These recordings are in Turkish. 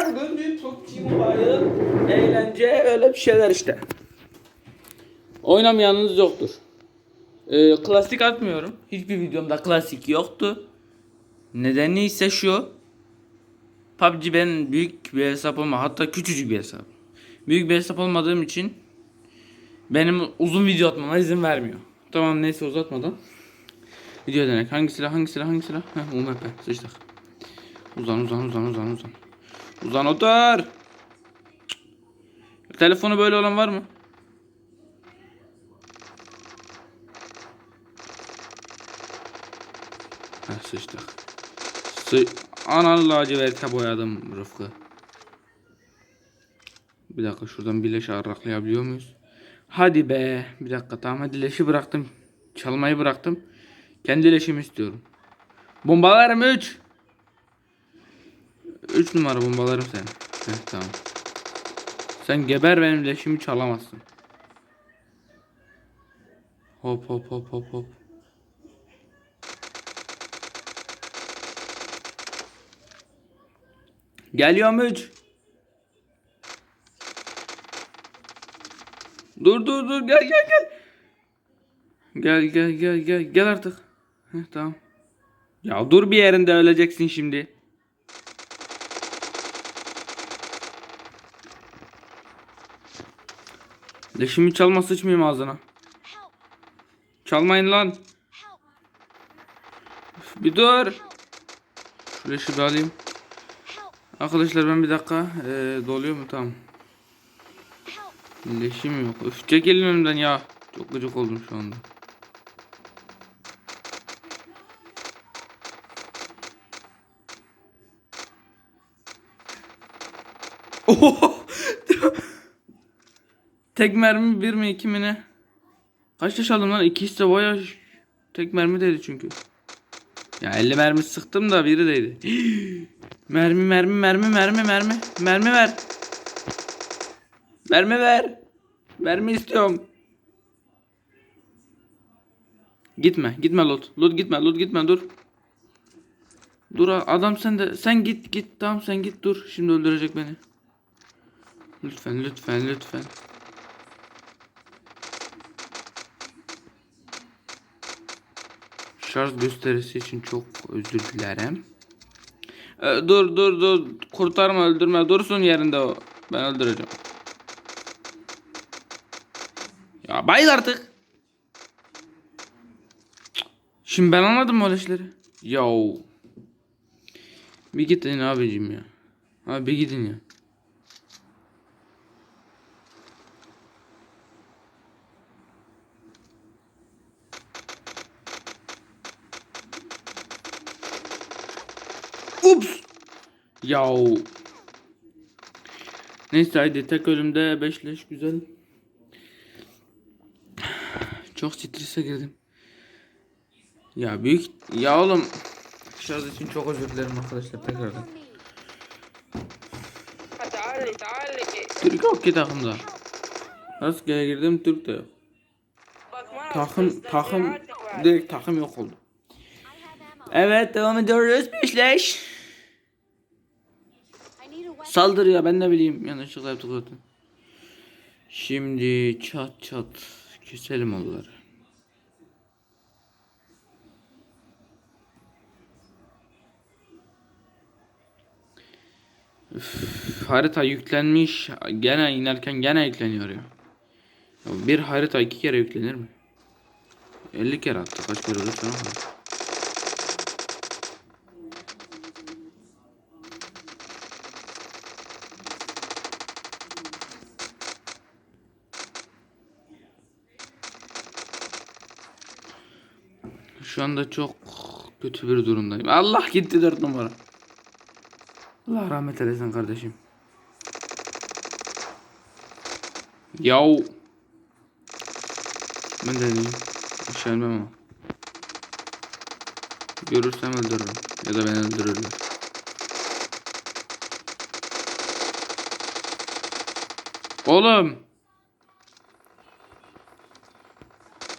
Bugün bir PUBG Mobile eğlence öyle bir şeyler işte. Oynamayanınız yoktur. Ee, klasik atmıyorum. Hiçbir videomda klasik yoktu. Nedeni ise şu. PUBG ben büyük bir hesap olma hatta küçücük bir hesap. Büyük bir hesap olmadığım için benim uzun video atmama izin vermiyor. Tamam neyse uzatmadan. Video denek. Hangi silah hangi silah hangi silah? Heh UMP sıçtık. Uzan uzan uzan uzan uzan. Uzan otur. Telefonu böyle olan var mı? Heh sıçtık. Sı Ananı laciverte boyadım Rıfkı. Bir dakika şuradan bir leş arraklayabiliyor muyuz? Hadi be. Bir dakika tamam hadi leşi bıraktım. Çalmayı bıraktım. Kendi leşimi istiyorum. Bombalarım 3. 3 numara bombalarım sen. Heh, tamam. Sen geber benim leşimi çalamazsın. Hop hop hop hop hop. Geliyorum 3. Dur dur dur gel gel gel. Gel gel gel gel gel artık. Heh, tamam. Ya dur bir yerinde öleceksin şimdi. Leşimi çalma sıçmayayım ağzına. Çalmayın lan. Bir dur. Şu leşi bir alayım. Arkadaşlar ben bir dakika ee, doluyor mu tamam. Leşim yok. Üf çekilin önümden ya. Çok gıcık oldum şu anda. Oho! Tek mermi bir mi iki mi ne? Kaç yaş aldım lan? İkisi de bayağı tek mermi dedi çünkü. Ya 50 mermi sıktım da biri değdi. mermi mermi mermi mermi mermi. Mermi ver. Mermi ver. Mermi istiyorum. Gitme, gitme Lut. Lut gitme, Lut gitme dur. Dur adam sen de sen git git tamam sen git dur. Şimdi öldürecek beni. Lütfen lütfen lütfen. Şarj gösterisi için çok özür dilerim. Ee, dur dur dur kurtarma öldürme dursun yerinde o. Ben öldüreceğim. Ya bayıl artık. Şimdi ben anladım öyle işleri? Yahu. Bir gidin abicim ya. Abi bir gidin ya. Ups. Yahu. Neyse haydi tek ölümde 5 leş güzel. Çok strese girdim. Ya büyük ya oğlum şarj için çok özür dilerim arkadaşlar tekrardan. Türk yok ki takımda. Rastgele girdim Türk de yok. Takım takım direkt takım yok oldu. Evet devam ediyoruz. Beşleş. Saldır ya ben ne bileyim yanlışlıkla yaptık zaten. Şimdi çat çat keselim onları. Üf, harita yüklenmiş. Gene inerken gene yükleniyor ya. Ya Bir harita iki kere yüklenir mi? 50 kere attı. Kaç kere olur Şu anda çok kötü bir durumdayım. Allah gitti dört numara. Allah rahmet eylesin kardeşim. Yav. Ben deneyeyim. Aşağı inmem ama. Görürsem öldürürüm. Ya da beni öldürürler. Oğlum.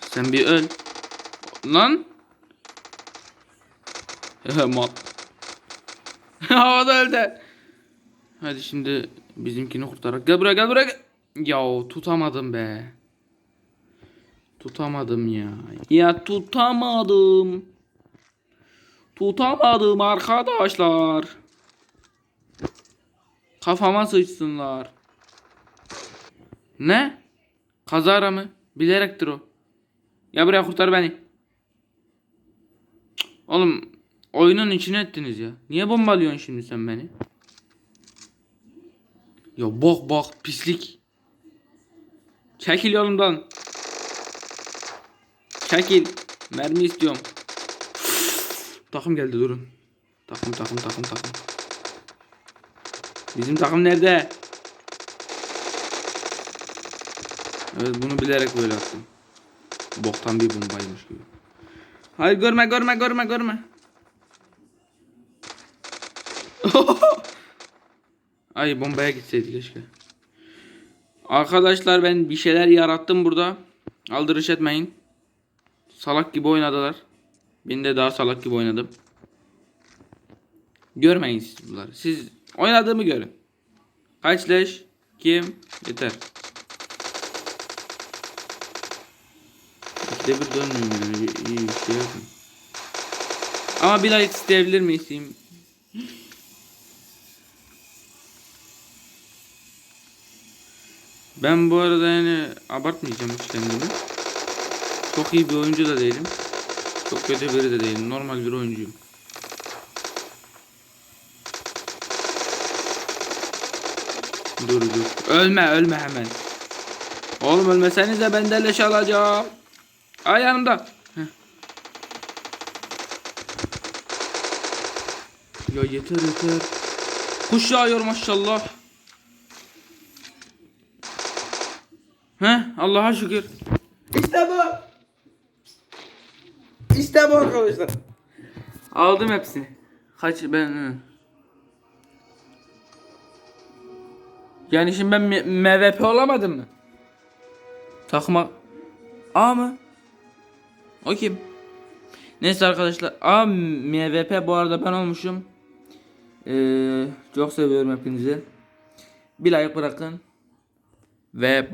Sen bir öl. Lan. Mal. Havada öldü. Hadi şimdi bizimkini kurtarak. Gel buraya gel buraya. Ya tutamadım be. Tutamadım ya. Ya tutamadım. Tutamadım arkadaşlar. Kafama sıçsınlar. Ne? Kazara mı? Bilerektir o. Ya buraya kurtar beni. Oğlum oyunun içine ettiniz ya. Niye bombalıyorsun şimdi sen beni? Ya bok bok pislik. Çekil yolumdan. Çekil. Mermi istiyorum. takım geldi durun. Takım takım takım takım. Bizim takım nerede? Evet bunu bilerek böyle attım. Boktan bir bombaymış gibi. Hayır görme görme görme görme. Ay bombaya gitseydi keşke. Arkadaşlar ben bir şeyler yarattım burada. Aldırış etmeyin. Salak gibi oynadılar. Ben de daha salak gibi oynadım. Görmeyin siz bunları. Siz oynadığımı görün. Kaç leş? Kim? Yeter. İkide bir dönmüyorum yani. İyi bir şey yapın. Ama bir like isteyebilir miyim? Ben bu arada yani abartmayacağım hiç kendimi. Çok iyi bir oyuncu da değilim. Çok kötü biri de değilim. Normal bir oyuncuyum. Dur dur. Ölme ölme hemen. Oğlum ölmesenize ben de leş alacağım. Ay yanımda. Heh. Ya yeter yeter. Kuş yağıyor maşallah. He Allah'a şükür. İşte bu. İşte bu arkadaşlar. Aldım hepsini. Kaç ben hı. Yani şimdi ben MVP olamadım mı? Takma A mı? O kim? Neyse arkadaşlar A MVP bu arada ben olmuşum. Ee, çok seviyorum hepinizi. Bir like bırakın. Ve